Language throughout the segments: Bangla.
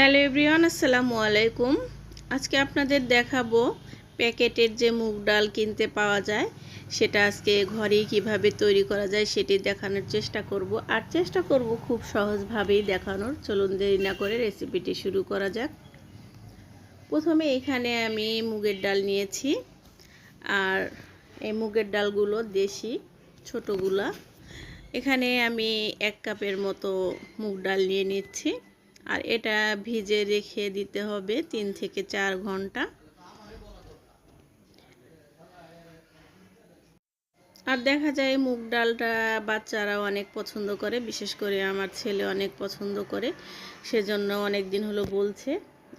হ্যালো এভরিওয়ান, আসসালামু আলাইকুম। আজকে আপনাদের দেখাবো প্যাকেটের যে মুগ ডাল কিনতে পাওয়া যায়, সেটা আজকে ঘরেই কীভাবে তৈরি করা যায় সেটি দেখানোর চেষ্টা করব। আর চেষ্টা করব খুব সহজভাবেই দেখানোর। চলুন দেরি না করে রেসিপিটি শুরু করা যাক। প্রথমে এখানে আমি মুগের ডাল নিয়েছি, আর এই মুগের ডালগুলো দেশি, ছোটোগুলা। এখানে আমি এক কাপের মতো মুগ ডাল নিয়ে নিচ্ছি। আর এটা ভিজে রেখে দিতে হবে তিন থেকে চার ঘণ্টা। আর দেখা যায় মুগ ডালটা বাচ্চারা অনেক পছন্দ করে, বিশেষ করে আমার ছেলে অনেক পছন্দ করে, সেজন্য অনেক দিন হলো বলছে।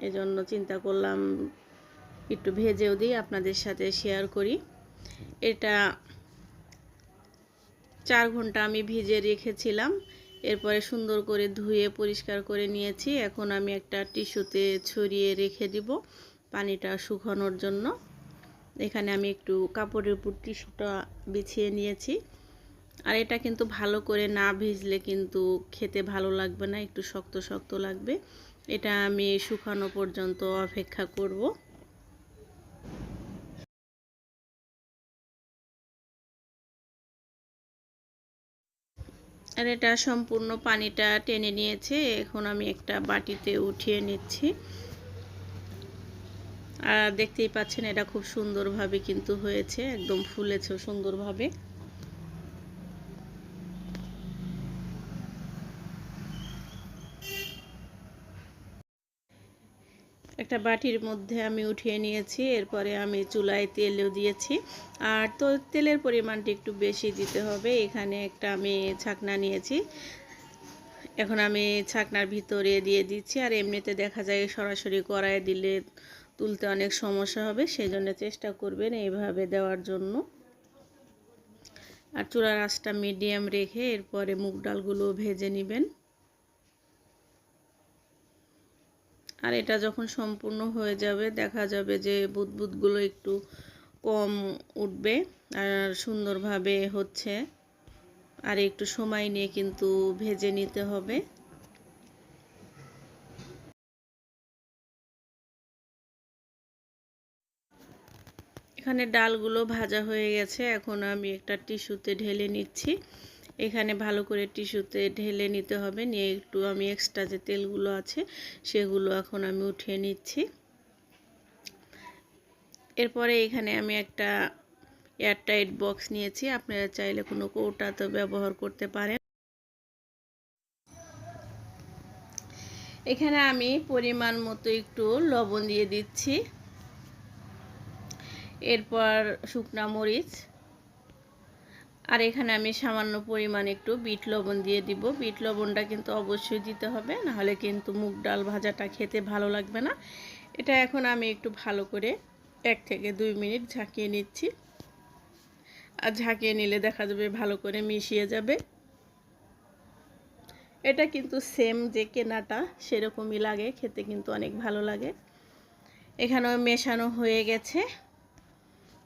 এজন্য চিন্তা করলাম একটু ভেজেও দিই, আপনাদের সাথে শেয়ার করি। এটা চার ঘণ্টা আমি ভিজে রেখেছিলাম। এরপরে সুন্দর করে ধুয়ে পরিষ্কার করে নিয়েছি। এখন আমি একটা টিস্যুতে ছড়িয়ে রেখে দিব পানিটা শুকানোর জন্য। এখানে আমি একটু কাপড়ের উপর টিস্যুটা বিছিয়ে নিয়েছি। আর এটা কিন্তু ভালো করে না ভিজলে কিন্তু খেতে ভালো লাগবে না, একটু শক্ত শক্ত লাগবে। এটা আমি শুকানো পর্যন্ত অপেক্ষা করব। আর এটা সম্পূর্ণ পানিটা টেনে নিয়েছে। এখন আমি একটা বাটিতে উঠিয়ে নিচ্ছি। আর দেখতেই পাচ্ছেন এটা খুব সুন্দরভাবে কিন্তু হয়েছে, একদম ফুলেছে সুন্দরভাবে। একটা বাটির মধ্যে আমি উঠিয়ে নিয়েছি, এরপরে আমি চুলায় তেলও দিয়েছি। আর তো তেলের পরিমাণটি একটু বেশি দিতে হবে, এখানে একটা আমি ছাকনা নিয়েছি। এখন আমি ছাকনার ভিতরে দিয়ে দিচ্ছি, আর এমনিতে দেখা যায় সরাসরি কড়াইয়ে দিলে তুলতে অনেক সমস্যা হবে সেই জন্য চেষ্টা করবেন এইভাবে দেওয়ার জন্য। আর চুলার আঁচটা মিডিয়াম রেখে এরপরে মুগ ডালগুলো ভেজে নেবেন। আর এটা যখন সম্পূর্ণ হয়ে যাবে, দেখা যাবে যে বুদবুদগুলো একটু কম উঠবে আর সুন্দরভাবে হচ্ছে। আর একটু সময় নিয়ে কিন্তু ভেজে নিতে হবে। এখানে ডালগুলো ভাজা হয়ে গেছে। এখন আমি একটা টিস্যুতে ঢেলে নিচ্ছি। এখানে ভালো করে টিস্যুতে ঢেলে নিতে হবে। নিয়ে একটু আমি এক্সট্রা যে তেলগুলো আছে, সেগুলো এখন আমি উঠিয়ে নিচ্ছি। এরপরে এখানে আমি একটা এয়ারটাইট বক্স নিয়েছি। আপনারা চাইলে কোনো কৌটা তো ব্যবহার করতে পারেন। এখানে আমি পরিমাণ মতো একটু লবণ দিয়ে দিচ্ছি। এরপর শুকনা মরিচ আর এখানে আমি সামান্য পরিমাণ একটু বিট লবণ দিয়ে দিব। বিট লবণটা কিন্তু অবশ্যই দিতে হবে, নাহলে কিন্তু মুগ ডাল ভাজাটা খেতে ভালো লাগবে না। এটা এখন আমি একটু ভালো করে এক থেকে দুই মিনিট ঝাঁকিয়ে নিচ্ছি। আর ঝাঁকিয়ে নিলে দেখা যাবে ভালো করে মিশিয়ে যাবে। এটা কিন্তু সেম যে কেনাটা সেরকমই লাগে, খেতে কিন্তু অনেক ভালো লাগে। এখানেও মেশানো হয়ে গেছে।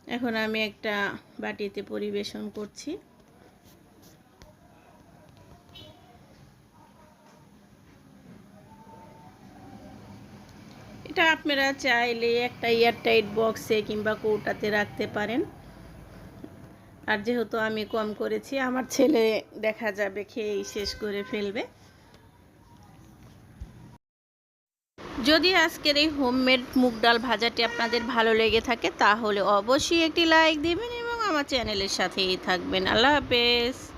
এখন আমি একটা বাটিতে পরিবেশন করছি। এটা আপনারা চাইলে একটা এয়ারটাইট বক্সে কিংবা কৌটাতে রাখতে পারেন। আর যেহেতু আমি কম করেছি, আমার ছেলে দেখা যাবে খেয়েই শেষ করে ফেলবে। যদি আজকের এই হোমমেড মুগ ডাল ভাজাটি আপনাদের ভালো লেগে থাকে, তাহলে অবশ্যই একটি লাইক দেবেন এবং আমার চ্যানেলের সাথেই থাকবেন। আল্লাহ হাফেজ।